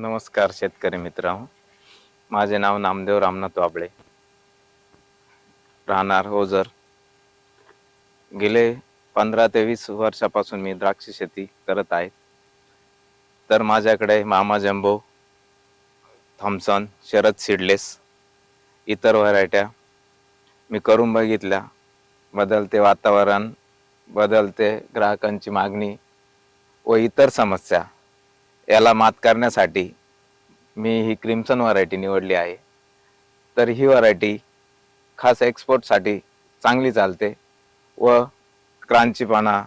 नमस्कार शेतकरी मित्र माझे नाव नामदेव रामनाथ वाबळे. राहणार हो ओझर गेले पंधरा ते वीस वर्षापासून मी द्राक्ष शेती करत आहे. तर माझ्याकडे मामा जम्बो थॉम्सन शरद सीडलेस इतर व्हरायट्या मी करून बघितल्या. बदलते वातावरण बदलते ग्राहकांची मागणी व इतर समस्या याला मात करण्यासाठी मी ही क्रिम्सन व्हरायटी निवडली आहे. तर ही व्हरायटी खास एक्सपोर्टसाठी चांगली चालते व क्रांचीपणा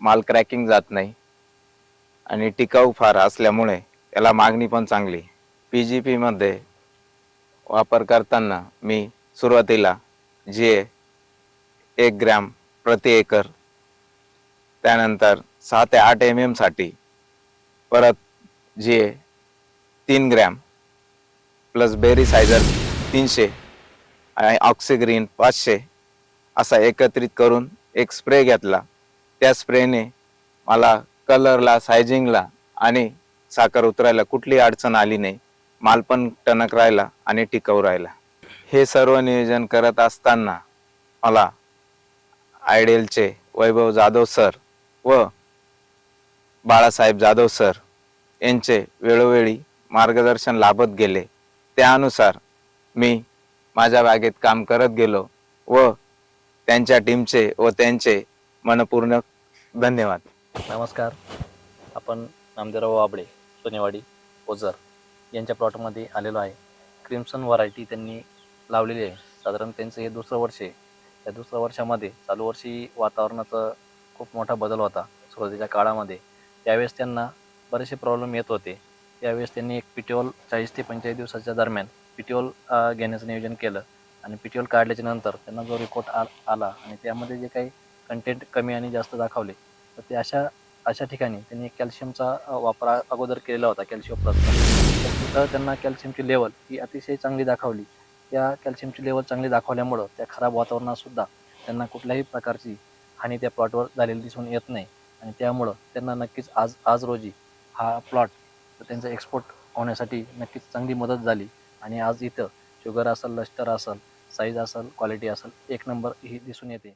माल क्रॅकिंग जात नाही आणि टिकाऊ फार असल्यामुळे याला मागणी पण चांगली. पी जी पीमध्ये वापर करताना मी सुरुवातीला जे एक ग्रॅम प्रति एकर त्यानंतर सहा ते आठ एम एमसाठी परत जे तीन ग्रॅम प्लस बेरी सायझर तीनशे आणि ऑक्सिग्रीन पाचशे असा एकत्रित करून एक स्प्रे घेतला. त्या स्प्रेने मला कलरला सायझिंगला आणि साखर उतरायला कुठली अडचण आली नाही. माल पण टणक राहिला आणि टिकाऊ राहिला. हे सर्व नियोजन करत असताना मला आयडेलचे वैभव जाधव सर व बाळासाहेब जाधव सर यांचे वेळोवेळी मार्गदर्शन लाभत गेले. त्यानुसार मी माझ्या बागेत काम करत गेलो व त्यांच्या टीमचे व त्यांचे मनपूर्ण धन्यवाद. नमस्कार. आपण नामदेवराव वाबळे सोनेवाडी ओझर यांच्या प्लॉटमध्ये आलेलो आहे. क्रिम्सन व्हरायटी त्यांनी लावलेली आहे. साधारण त्यांचं हे दुसरं वर्ष आहे. या दुसऱ्या वर्षामध्ये चालू वर्षी वातावरणाचा खूप मोठा बदल होता सुरुवातीच्या काळामध्ये. त्यावेळेस त्यांना बरेचसे प्रॉब्लेम येत होते. त्यावेळेस त्यांनी एक पिटिओल चाळीस ते पंचेचाळीस दिवसाच्या दरम्यान पिटिओल घेण्याचं नियोजन केलं. आणि पिटिओल काढल्याच्या नंतर त्यांना जो रिपोर्ट आ आला आणि त्यामध्ये जे काही कंटेंट कमी आणि जास्त दाखवले तर ते अशा अशा ठिकाणी त्यांनी कॅल्शियमचा वापर अगोदर केलेला होता कॅल्शियम प्लस तर त्यांना कॅल्शियमची लेवल ही अतिशय चांगली दाखवली. त्या कॅल्शियमची लेवल चांगली दाखवल्यामुळं त्या खराब वातावरणातसुद्धा त्यांना कुठल्याही प्रकारची हानी त्या प्लॉटवर झालेली दिसून येत नाही. आणि त्यामुळं त्यांना नक्कीच आज आज रोजी हा प्लॉट त्यांचा एक्सपोर्ट होण्यासाठी नक्कीच चांगली मदत झाली. आणि आज इथं शुगर असेल लष्टर असेल साईज असेल क्वालिटी असेल एक नंबर ही दिसून येते.